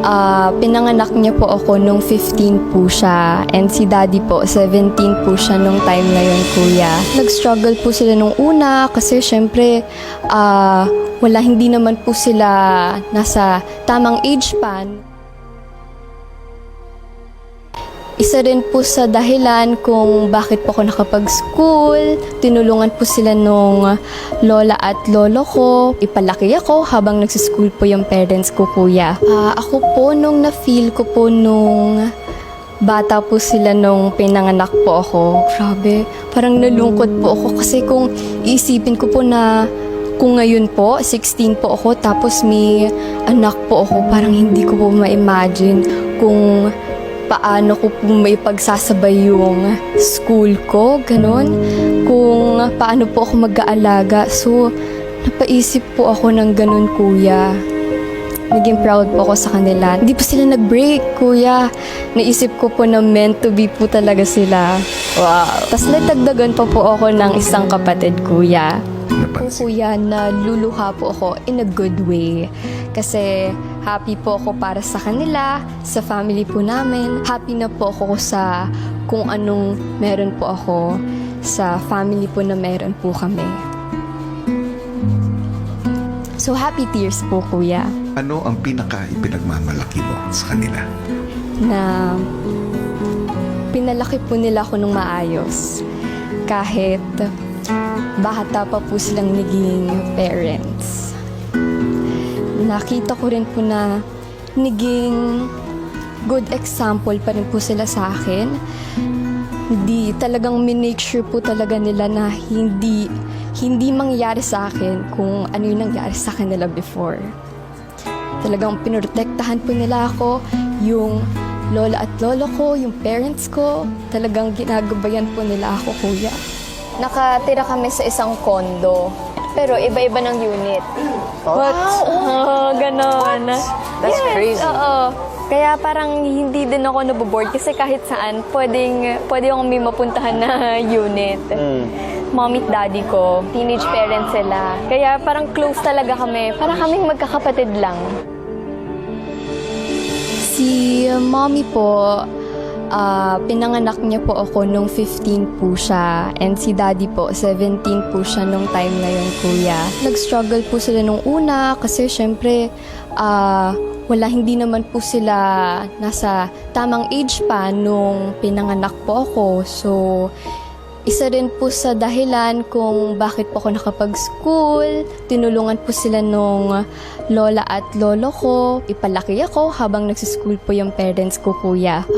Ah, pinanganak niya po ako nung 15 po siya and si daddy po 17 po siya nung time na yun kuya. Nag-struggle po sila nung una kasi syempre ah, wala hindi naman po sila nasa tamang age span. Isa rin po sa dahilan kung bakit po ako nakapag-school. Tinulungan po sila nung lola at lolo ko. Ipalaki ako habang nagsischool po yung parents ko, kuya. Ah, ako po, nung na-feel ko po nung bata po sila nung pinanganak po ako. Grabe, parang nalungkot po ako kasi kung iisipin ko po na kung ngayon po, 16 po ako, tapos may anak po ako, parang hindi ko po ma-imagine kung paano ko po may pagsasabay yung school ko, ganon. Kung paano po ako mag-aalaga. So, napaisip po ako ng ganon, kuya. Naging proud po ako sa kanila. Hindi po sila nag-break, kuya. Naisip ko po na meant to be po talaga sila. Wow. Tapos natagdagan pa po ako ng isang kapatid, kuya. Napansin. kuya, na luluha po ako in a good way. Kasi happy po ako para sa kanila, sa family po namin. Happy na po ako sa kung anong meron po ako sa family po na meron po kami. So happy tears po, kuya. Ano ang pinaka ipinagmamalaki mo sa kanila? na pinalaki po nila ako nung maayos. Kahit bata pa po silang naging parents. Nakita ko rin po na naging good example pa rin po sila sa akin. Hindi talagang minake sure po talaga nila na hindi hindi mangyari sa akin kung ano yung nangyari sa kanila before talagang pinrotektahan po nila ako, yung lola at lolo ko, yung parents ko, talagang ginagabayan po nila ako, kuya. Nakatira kami sa isang kondo, pero iba-iba ng unit. What? Oo, ganon. That's crazy. Oo. Kaya parang hindi din ako naboboard kasi kahit saan, pwedeng, pwede akong may mapuntahan na unit. Mommy at daddy ko, teenage parents sila. Kaya parang close talaga kami. Parang kaming magkakapatid lang. Si mommy po, ah, pinanganak niya po ako nung 15 po siya. And si daddy po, 17 po siya nung time na yun, kuya. Nag-struggle po sila nung una kasi syempre, ah, wala, hindi naman po sila nasa tamang age pa nung pinanganak po ako. So, isa rin po sa dahilan kung bakit po ako nakapag-school. Tinulungan po sila nung lola at lolo ko. Ipalaki ako habang nagsischool po yung parents ko, kuya.